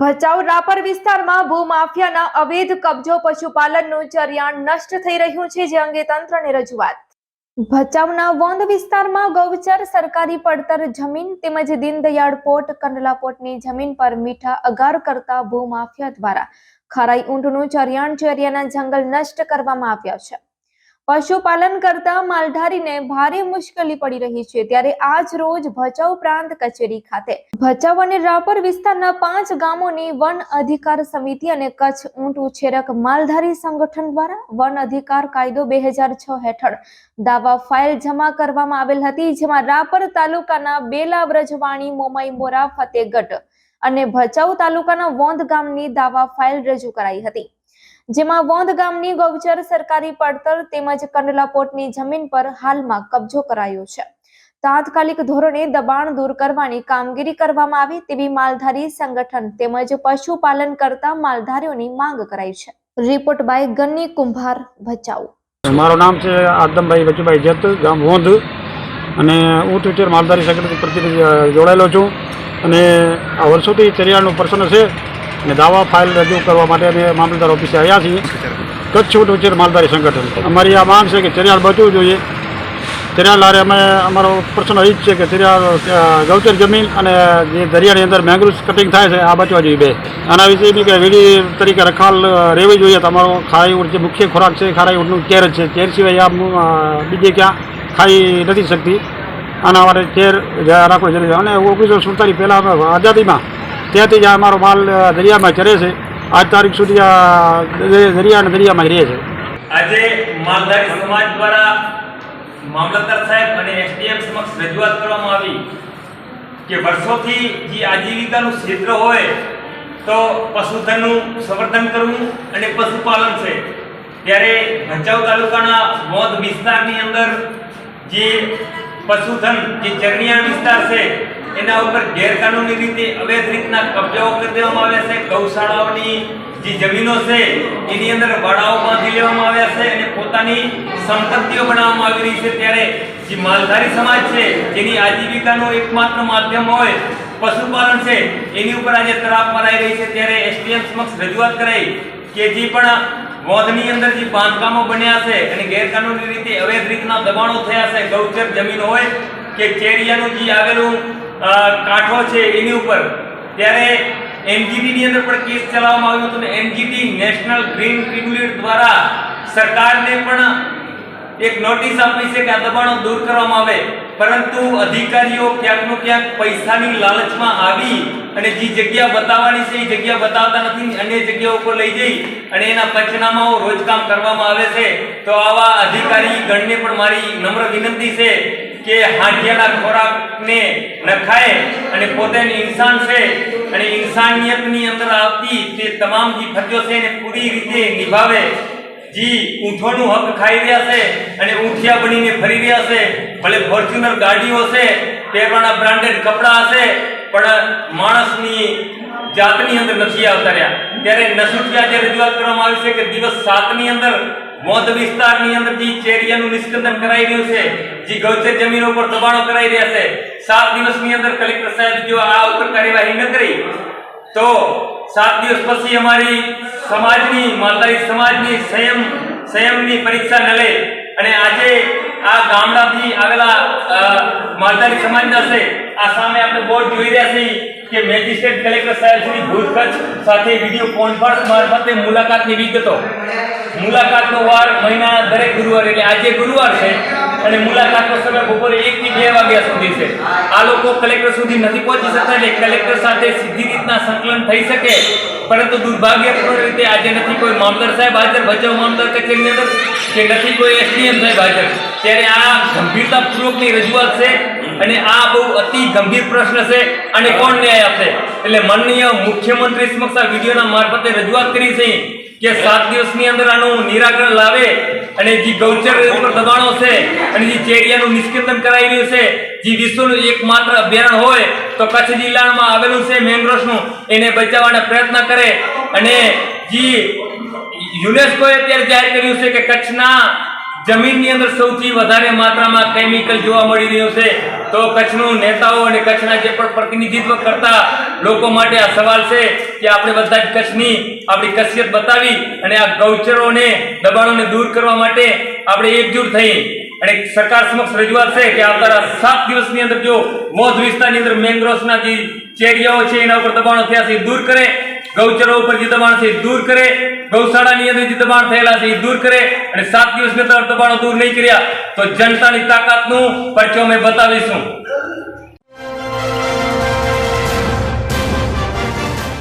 ભચાઉ રાપર વિસ્તારમાં ભૂમાફિયાના અવૈધ કબજો પશુપાલનનું ચરિયાણ નષ્ટ થઈ રહ્યું છે, જે અંગે તંત્રને રજૂઆત. ભચાઉના વોંધ વિસ્તારમાં ગૌચર સરકારી પડતર જમીન તેમજ દીનદયાળ પોર્ટ, કંડલા પોર્ટની જમીન પર મીઠા અગાર કરતા ભૂમાફિયા દ્વારા ખરાઈ ઊંટનું ચરિયાણ, ચરિયાના જંગલ નષ્ટ કરવામાં આવ્યા છે. પશુપાલન કરતા માલધારીને ભારે મુશ્કેલી પડી રહી છે. ત્યારે આજ રોજ ભચાઉ પ્રાંત કચેરી ખાતે ભચાઉ અને રાપર વિસ્તારના પાંચ ગામોની વન અધિકાર સમિતિ અને કચ્છ ઊંટ ઉછેરક માલધારી સંગઠન દ્વારા વન અધિકાર કાયદો બે હજાર છ હેઠળ દાવા ફાઇલ જમા કરવામાં આવેલ હતી, જેમાં રાપર તાલુકાના બેલા વ્રજવાણી મોમાઈ મોરા ફતેગઢ અને ભચાઉ તાલુકાના વોંધ ગામની દાવા ફાઇલ રજૂ કરાઈ હતી. જેમાં વોંધ ગામની ગૌચર સરકારી પડતર તેમજ કંડલા પોર્ટની જમીન પર હાલમાં કબજો કરાયો છે. તાત્કાલિક ધોરણે દબાણ દૂર કરવાની કામગીરી કરવામાં આવે તેવી માલધારી સંગઠન તેમજ પશુપાલન કરતા માલધારીઓની માંગ કરાઈ છે. રિપોર્ટ બાય ગન્ની કુંભાર ભચાઉ. મારું નામ છે આદમભાઈ બચુભાઈ જત, ગામ વોંધ. અને હું ટ્વિટર માલધારી સંગઠન પ્રતિનિધિ જોડાયેલો છું. અને આ વર્ષોથી ચરિયાળનું પ્રશ્ન છે. અને દાવા ફાઇલ રજૂ કરવા માટે અમે મામલતદાર ઓફિસે આવ્યા છીએ. કચ્છ છૂટ ઉછેર માલધારી સંગઠન. અમારી આ માંગ છે કે ચરિયાળ બચવું જોઈએ. ચરિયાળ લારે અમે અમારો પ્રશ્ન એ જ છે કે ચરિયાળ ગૌચર જમીન અને જે દરિયાની અંદર મેંગ્રુવ્સ કટિંગ થાય છે, આ બચવા જોઈએ બે. આના વિશે બી કે વીડી તરીકે રખાલ રહેવી જોઈએ. તમારો ખારી ઉડ જે મુખ્ય ખોરાક છે, ખારાઈ ઉડનું ચેર જ છે. ચેર સિવાય આ બીજે ક્યાં ખાઈ નથી શકતી. આના માટે ચેર રાખવો જરૂરી અને ઓગણીસો સુડતાલીસ પહેલાં આઝાદીમાં ત્યાંથી જ અમારો માલ દરિયામાં ચરે છે. આજ તારીખ સુધી આ દ- દરિયા અને દરિયામાં રહે છે. આજે માલધારી સમાજ દ્વારા મામલતદાર સાહેબ અને એસડીએમ સમક્ષ રજૂઆત કરવામાં આવી કે વર્ષોથી જે આજીવિકાનું ક્ષેત્ર હોય તો પશુધનનું સંવર્ધન કરવું અને પશુપાલન છે. ત્યારે ભચાઉ તાલુકાના મોદ વિસ્તારની અંદર જે પશુધન, જે ચરણિયા વિસ્તાર છે એના ઉપર ગેરકાનૂની રીતે અવૈધ રીતના કબજાઓ કરી દેવામાં આવ્યા છે. ગૌશાળાઓની જે જમીનો છે, એની અંદર વાડાઓ લેવામાં આવ્યા છે અને પોતાની સંપત્તિઓ બનાવવામાં આવી રહી છે. ત્યારે જે માલધારી સમાજ છે, જેની આજીવિકાનું એકમાત્ર માધ્યમ હોય, પશુપાલન છે, એની ઉપર આજે તરાપ મરાઈ રહી છે. ત્યારે એસડીએમ સમક્ષ રજૂઆત કરાઈ કે જે પણ વોધની અંદર જે બાંધકામો બન્યા છે અને ગેરકાનૂની રીતે અવૈધ રીતના દબાણો થયા છે, ગૌચર જમીન હોય કે ચેરિયાનું જે આવેલું કાંઠો છે એની ઉપર. ત્યારે એનજીટી ની અંદર પણ કેસ ચલાવવામાં આવ્યો હતો ને એનજીટી નેશનલ ગ્રીન ટ્રિબ્યુનલ દ્વારા સરકારને પણ એક નોટિસ આપી છે કે આ દબાણો દૂર કરવામાં આવે. પરંતુ અધિકારીઓ ક્યાંકનો ક્યાંક પૈસાની લાલચમાં આવી અને જે જગ્યા બતાવવાની છે, એ જગ્યા બતાવતા નથી અન્ય જગ્યાઓ ઉપર લઈ જઈ અને એના પંચનામાઓ રોજકામ કરવામાં આવે છે. તો આવા અધિકારી ગણને પણ મારી નમ્ર વિનંતી છે કે હાંડિયાના ખોરાકને નખાય અને પોતે ઇન્સાન છે અને ઇન્સાનિયતની અંદર આવતી તે તમામ જે ફરજો છે એને પૂરી રીતે નિભાવે. જી, ઊંઠોનું હક ખાઈ રહ્યા છે અને ઊંઠિયા બનીને ફરી રહ્યા છે. ભલે ફોર્ચ્યુનર ગાડીઓ છે, પહેરવાના બ્રાન્ડેડ કપડાં હશે, પણ માણસની જાતની અંદર નથી આવતા રહ્યા. ત્યારે નસુઠિયા જે રજૂઆત કરવામાં આવી છે કે દિવસ સાતની અંદર મોદ વિસ્તારની અંદર જે ચેરિયાનું નિષ્કંદન કરાઈ રહ્યું છે, જે ગૌચર જમીનો પર દબાણો કરાઈ રહ્યા છે, સાત દિવસની અંદર કલેક્ટર સાહેબ જો આ ઉપર કાર્યવાહી ન કરી, તો સાત દિવસ પછી અમારી સમાજની માલધારી સમાજની સંયમ સંયમની પરીક્ષા ન લે. અને આજે આ ગામડાથી આવેલા માલધારી સમાજના છે, આ સામે આપણે બોર્ડ જોઈ રહ્યા છીએ. કે મેજિસ્ટ્રેટ કલેક્ટર સાહેબ શ્રી ભુજ કચ્છ સાથે વીડિયો કોન્ફરન્સ મારફતે મુલાકાતની વિગતો મુલાકાતનો વાર મહિના દરેક ગુરુવાર એટલે આજે ગુરુવાર છે અને મુલાકાતનો સમય બપોરે એક થી બે વાગ્યા સુધી છે. આ લોકો કલેક્ટર સુધી નથી પહોંચી શકતા એટલે કલેક્ટર સાથે સીધી રીતના સંકલન થઈ શકે. પરંતુ દુર્ભાગ્યપૂર્ણ રીતે આજે નથી કોઈ મામલદાર સાહેબ હાજર. ભચાઉ મામલદાર કચેરીની અંદર કે નથી કોઈ એસડીએમ સાહેબ હાજર. ત્યારે આ ગંભીરતાપૂર્વકની રજૂઆત છે. અને આ બહુ અતિ ગંભીર પ્રશ્ન છે અને કોણ ન્યાય આપશે? એટલે માનનીય મુખ્યમંત્રી સમક્ષ આ વિડીયોના મારફતે રજૂઆત કરી છે કે સાત દિવસની અંદર આનું નિરાકરણ લાવે અને જે ગૌચર ઉપર દબાણો છે અને જે ચેરિયાનું નિષ્કંદન કરાઈ રહ્યું છે, જે વિશ્વનું એકમાત્ર અભયારણ્ય હોય, તો કચ્છ જિલ્લામાં આવેલું છે મેંગ્રોવ્સનું એને બચાવવાના પ્રયત્ન કરે. અને જે યુનેસ્કોએ અત્યારે જાહેર કર્યું છે કે કચ્છના જમીનની અંદર સૌથી વધારે માત્રામાં કેમિકલ જોવા મળી રહ્યું છે. તો કચ્છનું નેતાઓ અને કચ્છના જે પણ પ્રતિનિધિત્વ કરતા લોકો માટે આ સવાલ છે કે આપણે બધા જ કચ્છની આપણી કસિયત બતાવી અને આ ગૌચરોને, દબાણોને દૂર કરવા માટે આપણે એકજૂટ થઈ. અને સરકાર સમક્ષ રજૂઆત છે કે આવતા સાત દિવસની અંદર જો મોધ વિસ્તારની અંદર મેંગ્રોવ્સના જે ચેરિયાઓ છે, એના ઉપર દબાણો થયા છે દૂર કરે. ગૌચરો ઉપર જે દબાણ છે દૂર કરે. ગૌશાળાની અંદર જે દબાણ થયેલા છે એ દૂર કરે અને સાત દિવસ દબાણો દૂર નહીં કર્યા તો જનતાની તાકાતનું પરચો અમે બતાવીશું.